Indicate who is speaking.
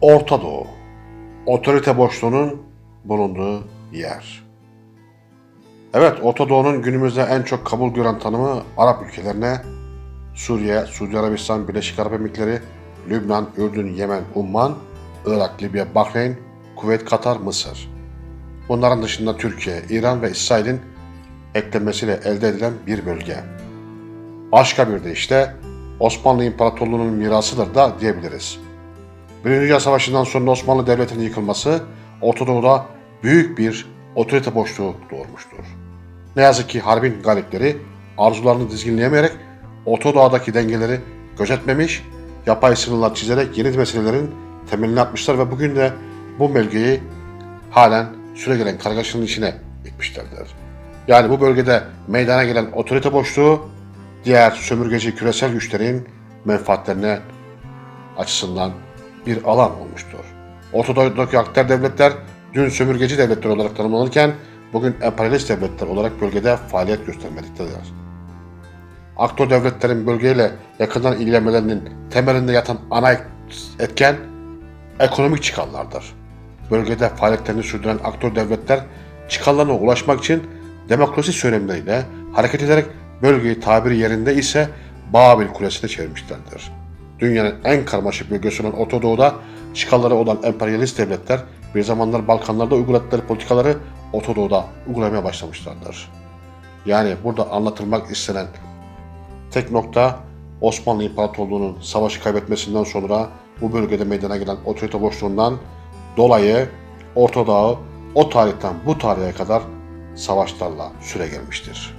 Speaker 1: Orta Doğu, otorite boşluğunun bulunduğu yer. Evet, Orta Doğu'nun günümüzde en çok kabul gören tanımı Arap ülkelerine Suriye, Suudi Arabistan, Birleşik Arap Emirlikleri, Lübnan, Ürdün, Yemen, Umman, Irak, Libya, Bahreyn, Kuveyt, Katar, Mısır. Bunların dışında Türkiye, İran ve İsrail'in eklenmesiyle elde edilen bir bölge. Başka bir de işte Osmanlı İmparatorluğu'nun mirasıdır da diyebiliriz. Birinci Dünya Savaşı'ndan sonra Osmanlı Devleti'nin yıkılması Orta Doğu'da büyük bir otorite boşluğu doğurmuştur. Ne yazık ki harbin galipleri arzularını dizginleyemeyerek Orta Doğu'daki dengeleri gözetmemiş, yapay sınırlar çizerek yeni meselelerin temelini atmışlar ve bugün de bu bölgeyi halen süregelen kargaşanın içine itmişlerdir. Yani bu bölgede meydana gelen otorite boşluğu diğer sömürgeci küresel güçlerin menfaatlerine açısından bir alan olmuştur. Ortadoğu'daki akter devletler dün sömürgeci devletler olarak tanımlanırken bugün emperyalist devletler olarak bölgede faaliyet göstermektedirler. Aktör devletlerin bölgeyle yakından ilgilenmelerinin temelinde yatan ana etken ekonomik çıkarlardır. Bölgede faaliyetlerini sürdüren aktör devletler çıkarlarına ulaşmak için demokrasi söylemleriyle hareket ederek bölgeyi tabiri yerinde ise Babil Kulesi'ne çevirmişlerdir. Dünyanın en karmaşık bölgesi olan Orta Doğu'da çıkarları olan emperyalist devletler bir zamanlar Balkanlarda uyguladıkları politikaları Orta Doğu'da uygulamaya başlamışlardır. Yani burada anlatılmak istenen tek nokta Osmanlı İmparatorluğu'nun savaşı kaybetmesinden sonra bu bölgede meydana gelen otorite boşluğundan dolayı Orta Doğu o tarihten bu tarihe kadar savaşlarla süre gelmiştir.